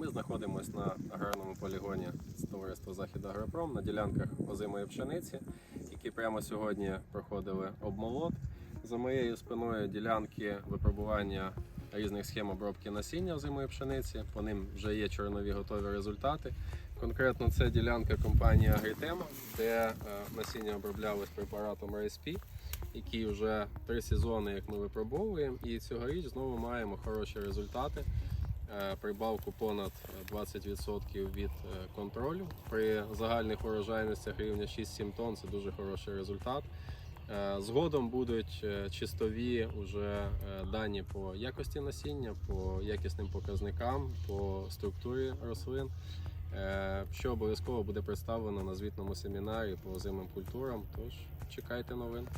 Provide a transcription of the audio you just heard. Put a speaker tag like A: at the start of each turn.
A: Ми знаходимося на аграрному полігоні з товариства Захід Агропром на ділянках озимої пшениці, які прямо сьогодні проходили обмолот. За моєю спиною ділянки випробування різних схем обробки насіння озимої пшениці. По ним вже є чорнові готові результати. Конкретно це ділянка компанії Агрітема, де е, насіння оброблялось препаратом RSP, який вже три сезони, як ми випробовуємо, і цьогоріч знову маємо хороші результати. Прибавку понад 20% від е, контролю. При загальних урожайностях рівня 6-7 тонн це дуже хороший результат. Е, Згодом будуть е, чистові уже дані по якості насіння, по якісним показникам, по структурі рослин, що обов'язково буде представлено на звітному семінарі по озимим культурам. Тож чекайте новин.